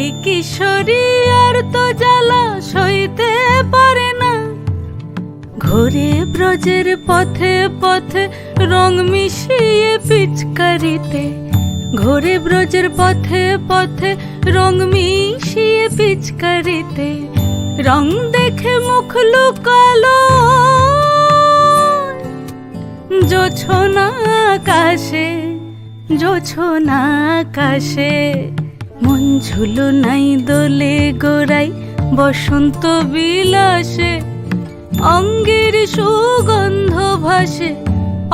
রাই কিশোরী আর তো জ্বালা সইতে পারে না। ঘোরে ব্রজের পথে পথে রং মিশিয়ে পিচকারিতে। ঘোরে ব্রজের পথে পথে রং মিশিয়ে পিচকারিতে। রং দেখে মুখ লুকালো। জোছনা আকাশে জোছনা আকাশে। মন ঝুলো নাই দোলে গোড়াই, বসন্ত বিলাসে অঙ্গের সুগন্ধ ভাসে,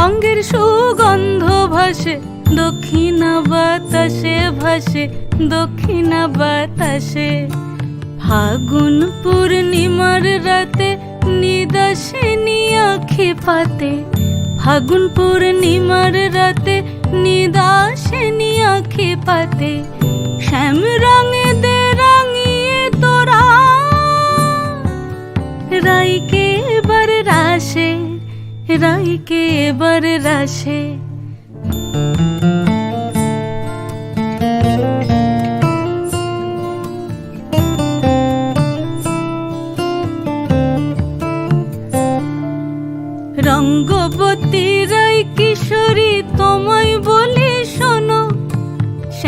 অঙ্গের সুগন্ধ ভাসে, দক্ষিণা বাতাসে ভাসে, দক্ষিণা বাতাসে। ফাগুন পূর্ণিমার রাতে নিদাসিনী আখি পাতে, ফাগুন পূর্ণিমার রাতে নিদাসিনী আখি পাতে শ্যাম রঙে দে রাঙিয়ে তোরা। রাইকে এবার রাশে রাইকে এবার রাশে রঙ্গবতী রাই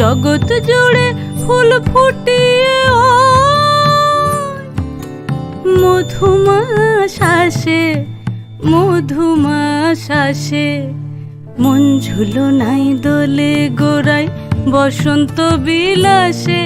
জগৎ জুড়ে ফুল ফুটিয়ে মধুমা শ্বাসে মধুমা শ্বাসে মন ঝুলো নাই দোলে গোড়ায়, বসন্ত বিলাসে।